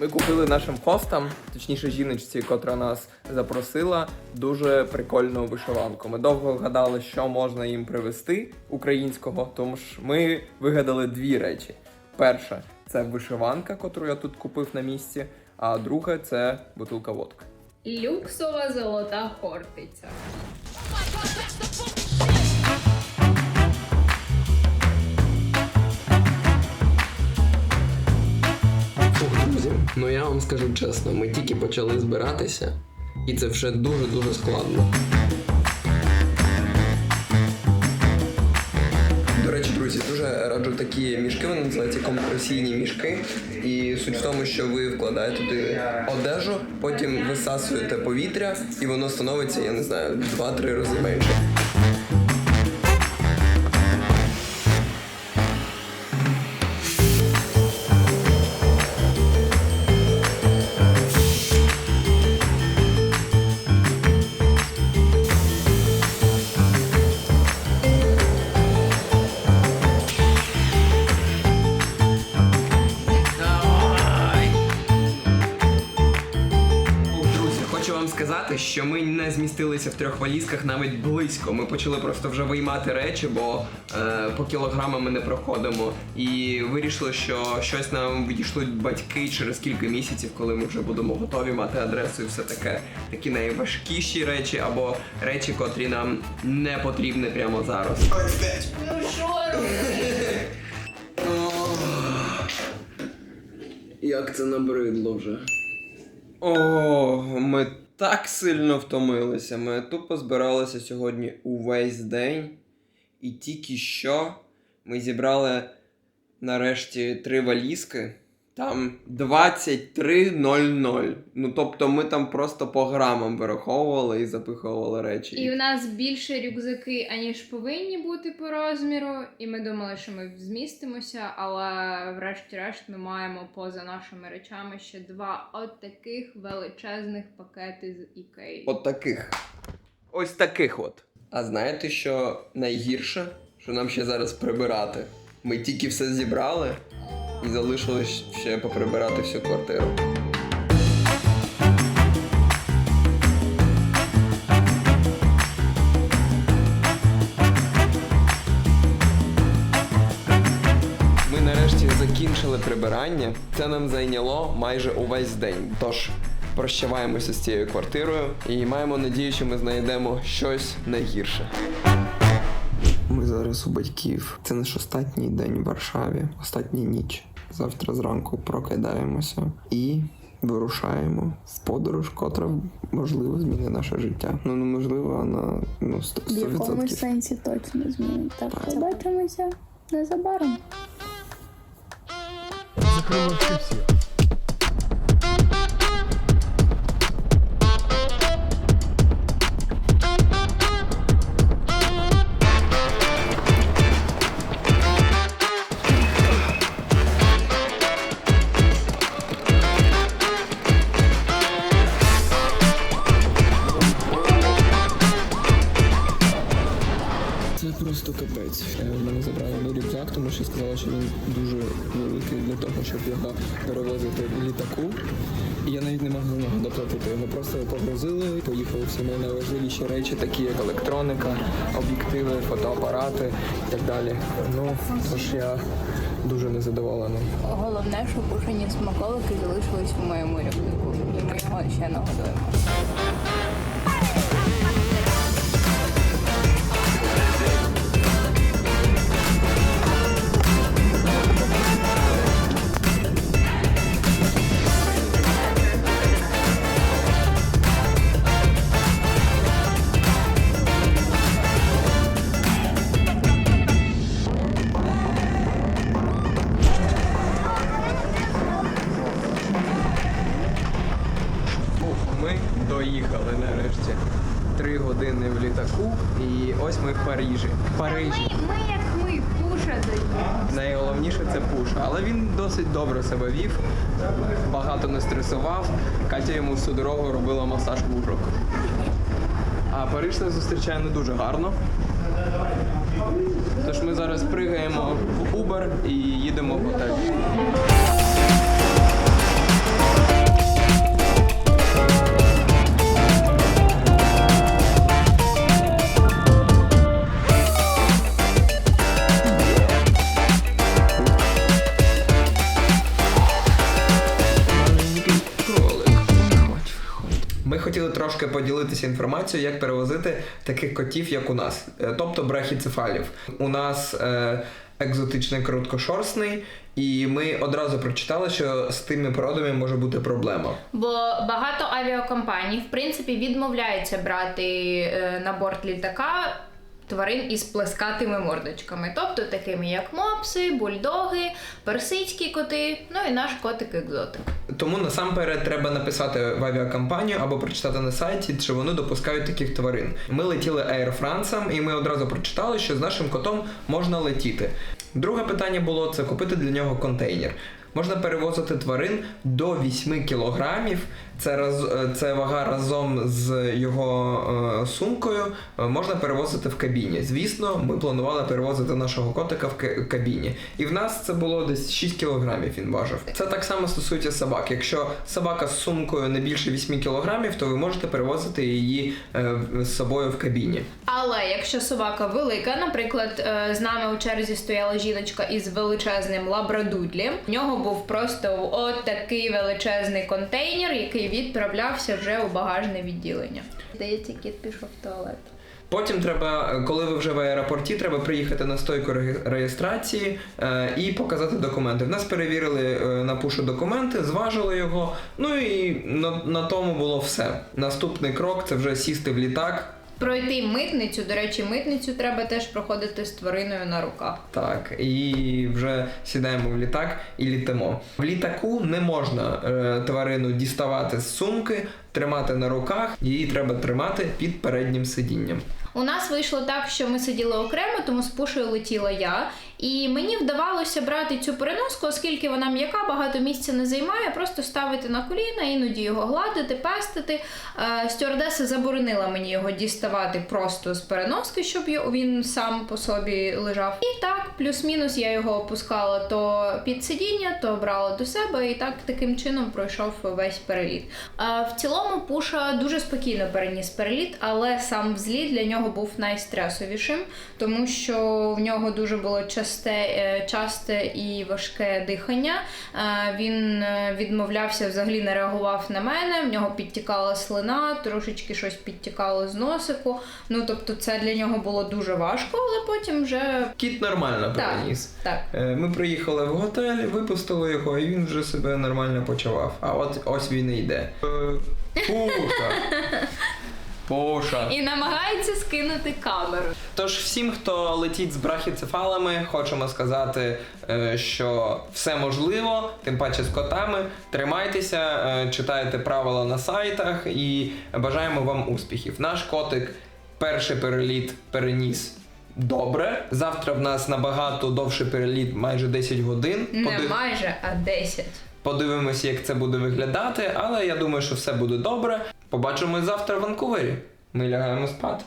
Ми купили нашим хостам, точніше жіночці, котра нас запросила, дуже прикольну вишиванку. Ми довго гадали, що можна їм привезти українського, тому ж ми вигадали дві речі. Перша це вишиванка, котру я тут купив на місці, а друга це бутилка водки. Люксова золота хортиця. Ну я вам скажу чесно, ми тільки почали збиратися, і це вже дуже-дуже складно. До речі, друзі, дуже раджу такі мішки, вони називаються компресійні мішки. І суть в тому, що ви вкладаєте туди одежу, потім висасуєте повітря, і воно становиться, я не знаю, в 2-3 рази менше. Хочу вам сказати, що ми не змістилися в трьох валізках навіть близько. Ми почали просто вже виймати речі, бо е, по кілограмам ми не проходимо. І вирішили, що щось нам відійшлють батьки через кілька місяців, коли ми вже будемо готові мати адресу і все таке. Такі найважкіші речі або речі, котрі нам не потрібні прямо зараз. Ну що? Як це набридло вже. О, ми так сильно втомилися. Ми тупо збиралися сьогодні увесь день. І тільки що ми зібрали нарешті три валізки. Там 23.00. Ну тобто ми там просто по грамам вираховували і запиховували речі. І в нас більше рюкзаки, аніж повинні бути по розміру. І ми думали, що ми змістимося, але врешті-решт ми маємо поза нашими речами ще два от таких величезних пакети з Ікеї. От таких. Ось таких от. А знаєте, що найгірше? Що нам ще зараз прибирати? Ми тільки все зібрали і залишилось ще поприбирати всю квартиру. Ми нарешті закінчили прибирання. Це нам зайняло майже увесь день. Тож прощаваємося з цією квартирою і маємо надію, що ми знайдемо щось найгірше. Ми зараз у батьків. Це наш останній день в Варшаві, остання ніч. Завтра зранку прокидаємося і вирушаємо в подорож, котра можливо змінить наше життя. Ну неможливо, вона на ну 100%. В якомусь сенсі точно змінить. Так, побачимося незабаром. Це просто капець. Мене забрали на рюкзак, тому що сказали, що він дуже великий для того, щоб його перевозити в літаку. І я навіть не мав за нього доплатити. Його просто погрузили, поїхали всі мої найважливіші речі, такі як електроніка, об'єктиви, фотоапарати і так далі. Ну, тож я дуже незадоволений. Головне, що кушані смаколики залишились в моєму рюкзаку. І ми його ще нагодуємо. Нарешті. Три години в літаку, і ось ми в Парижі. Парижі. Ми як ми, пуша доїхали. Найголовніше це пуш, але він досить добре себе вів, багато не стресував. Катя йому всю дорогу робила масаж вушок. А Париж нас зустрічає не дуже гарно. Тож ми зараз пригаємо в Uber і їдемо в готель. Трошки поділитися інформацією, як перевозити таких котів, як у нас, е, тобто брахіцефалів. У нас е, екзотичний короткошорстний, і ми одразу прочитали, що з тими породами може бути проблема. Бо багато авіакомпаній, в принципі, відмовляються брати е, на борт літака тварин із плескатими мордочками, тобто такими як мопси, бульдоги, персидські коти, ну і наш котик екзотик. Тому насамперед треба написати в авіакомпанію або прочитати на сайті, чи вони допускають таких тварин. Ми летіли Air France, і ми одразу прочитали, що з нашим котом можна летіти. Друге питання було це купити для нього контейнер. Можна перевозити тварин до 8 кілограмів. Це раз е, це вага разом з його е, сумкою. е, Можна перевозити в кабіні. Звісно, ми планували перевозити нашого котика в ка- кабіні. І в нас це було десь 6 кілограмів. Він важив. Це так само стосується собак. Якщо собака з сумкою не більше 8 кілограмів, то ви можете перевозити її з собою в кабіні. Але якщо собака велика, наприклад, з нами у черзі стояла жіночка із величезним лабрадудлем, в нього був просто от такий величезний контейнер, який відправлявся вже у багажне відділення. Здається, кіт пішов в туалет. Потім треба, коли ви вже в аеропорті, треба приїхати на стойку реєстрації е, і показати документи. В нас перевірили е, на пушу документи, зважили його. Ну і на, на тому було все. Наступний крок це вже сісти в літак. Пройти митницю, до речі, митницю треба теж проходити з твариною на руках. Так, і вже сідаємо в літак і літимо. В літаку не можна е, тварину діставати з сумки, тримати на руках, її треба тримати під переднім сидінням. У нас вийшло так, що ми сиділи окремо, тому з пушею летіла я. І мені вдавалося брати цю переноску, оскільки вона м'яка, багато місця не займає, просто ставити на коліна, іноді його гладити, пестити. Е, Стюардеса заборонила мені його діставати просто з переноски, щоб він сам по собі лежав. І так, плюс-мінус я його опускала то під сидіння, то брала до себе, і так таким чином пройшов весь переліт. Е, В цілому Пуша дуже спокійно переніс переліт, але сам взліт для нього був найстресовішим, тому що в нього дуже було часте, е, часте і важке дихання. Е, Він е, відмовлявся, взагалі не реагував на мене. В нього підтікала слина, трошечки щось підтікало з носику. Ну тобто, це для нього було дуже важко, але потім вже Кіт нормально Так. переніс. так. Е, Ми приїхали в готель, випустили його, і він вже себе нормально почував. А от ось він і йде. Е, Пуша. Пуша. І намагається скинути камеру. Тож всім, хто летить з брахіцефалами, хочемо сказати, е, що все можливо, тим паче з котами. Тримайтеся, е, читайте правила на сайтах і бажаємо вам успіхів. Наш котик перший переліт переніс. Добре, завтра в нас набагато довший переліт, майже 10 годин. Не Подив- майже, а 10. Подивимося, як це буде виглядати, але я думаю, що все буде добре. Побачимось завтра в Ванкувері. Ми лягаємо спати.